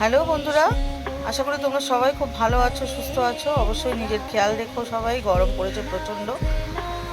Hello বন্ধুরা, আশা করি তোমরা সবাই খুব ভালো আছো, সুস্থ আছো। অবশ্যই নিজের খেয়াল রেখো সবাই, গরম পড়েছে প্রচণ্ড।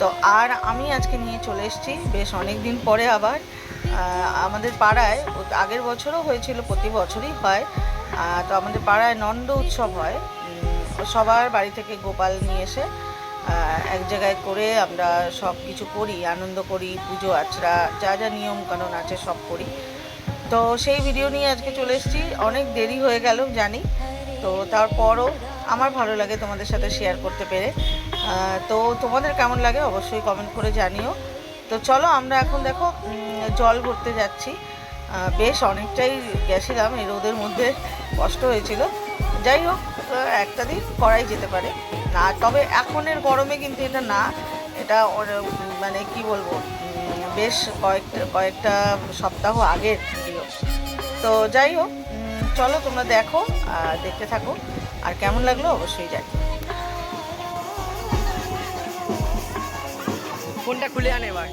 তো আর আমি আজকে নিয়ে চলে এসেছি, বেশ অনেক দিন পরে আবার। আমাদের পাড়ায় আগের বছরও হয়েছিল, প্রতি বছরই হয়। তো আমাদের পাড়ায় নন্দ উৎসব হয়। সবার বাড়ি থেকে গোপাল নিয়ে এসে এক জায়গায় করে আমরা সব কিছু করি, আনন্দ করি, পুজো, আচরা, যা যা নিয়ম কানুন আছে সব করি। তো সেই ভিডিও নিয়ে আজকে চলে এসেছি। অনেক দেরি হয়ে গেল, জানি। তো তারপরও আমার ভালো লাগে তোমাদের সাথে শেয়ার করতে পেরে। তো তোমাদের কেমন লাগে অবশ্যই কমেন্ট করে জানিও। তো চলো আমরা এখন দেখো জল ভরতে যাচ্ছি। বেশ অনেকটাই গেছিলাম, এই রোদের মধ্যে কষ্ট হয়েছিল। যাই হোক একটা দিন করাই যেতে পারে। না, তবে এখনের গরমে কিন্তু এটা না। এটা মানে কি বলব বেশ কয়েকটা কয়েকটা সপ্তাহ আগের তো যাই হোক, চলো তোমরা দেখো আর দেখতে থাকো। আর কেমন লাগল অবশ্যই যাই ফোনটা খুলে আনে এবার।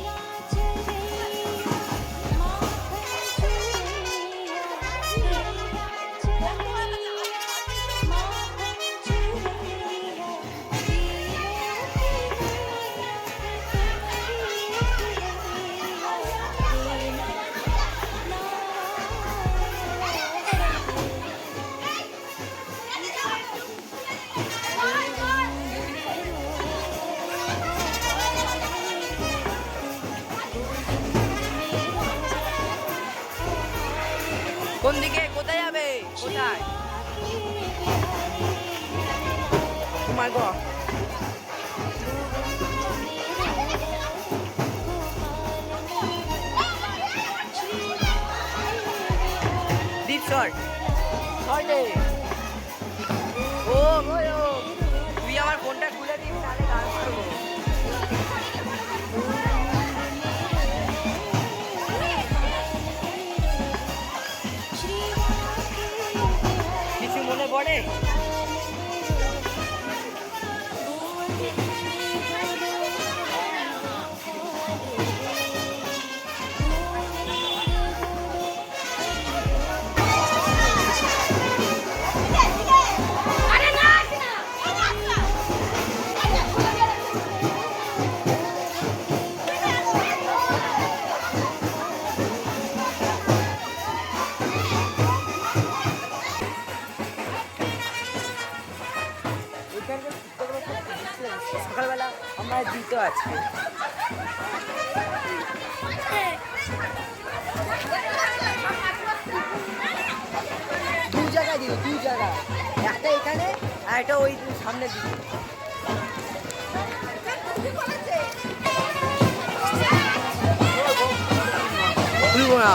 কোন দিকে? কোথায় যাবে? কোথায়? শট শটে ও ভয় মনে দু জায়গা দিও দু জায়গা একটা এখানে আর একটা ওই সামনে দিও খুলবো না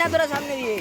না তোরা সামনে দিয়ে।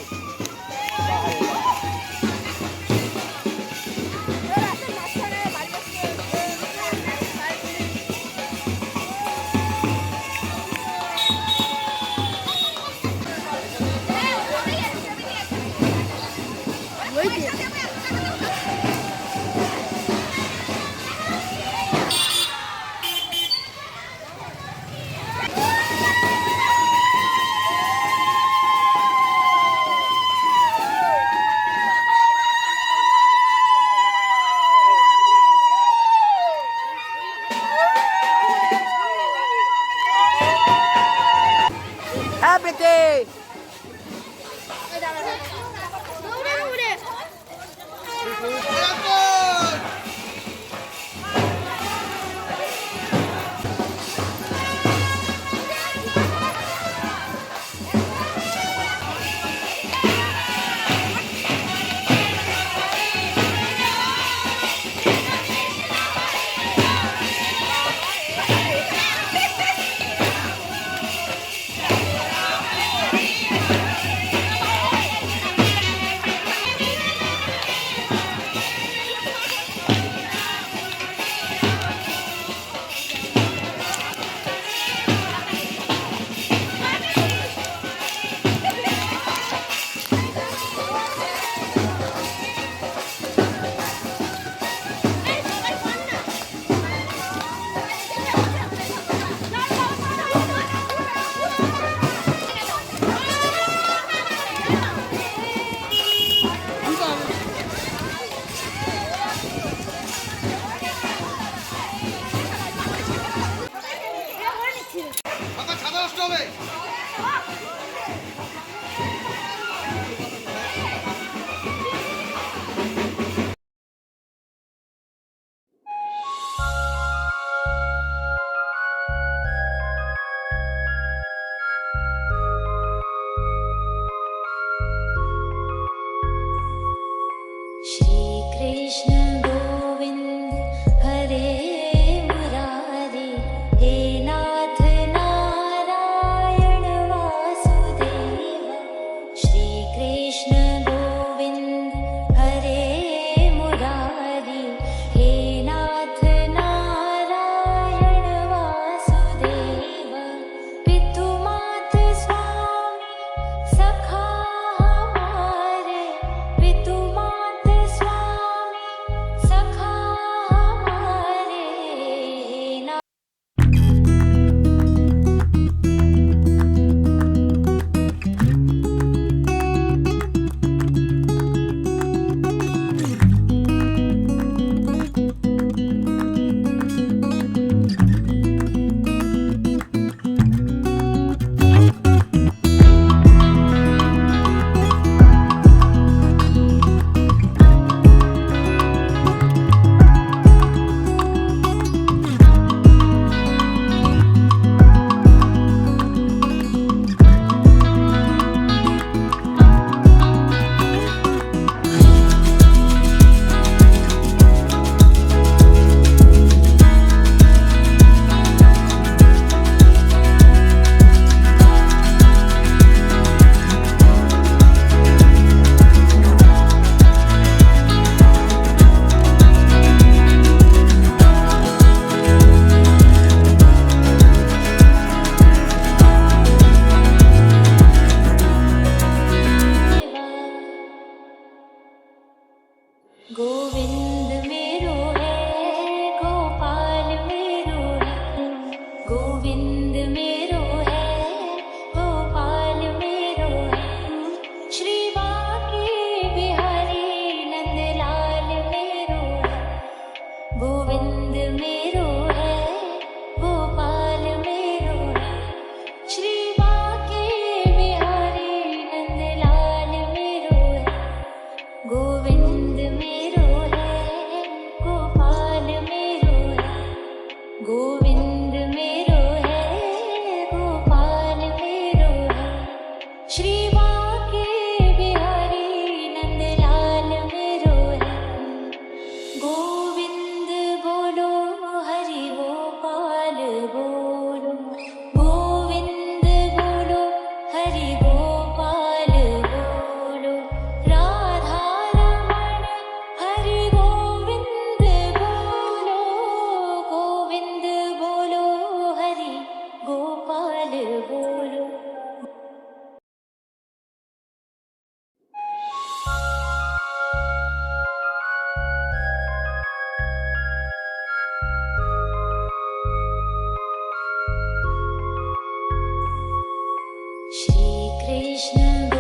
Krishna.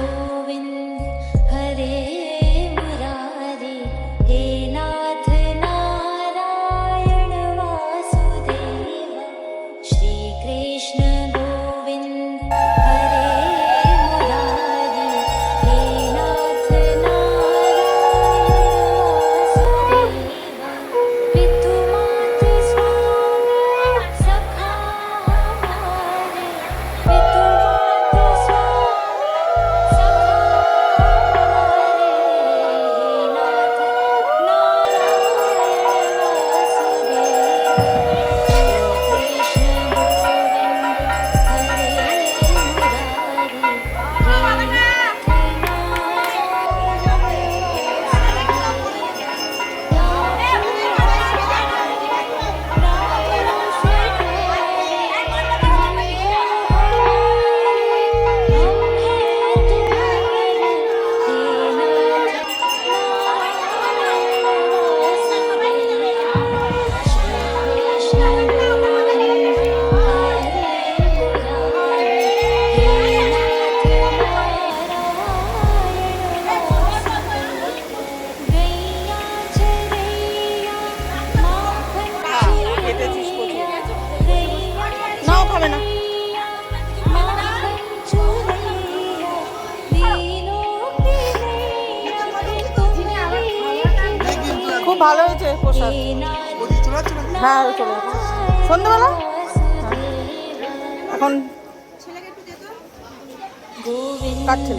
ভালো হয়েছে হ্যাঁ চলে সন্ধ্যেবেলা? হ্যাঁ। এখন কাটছে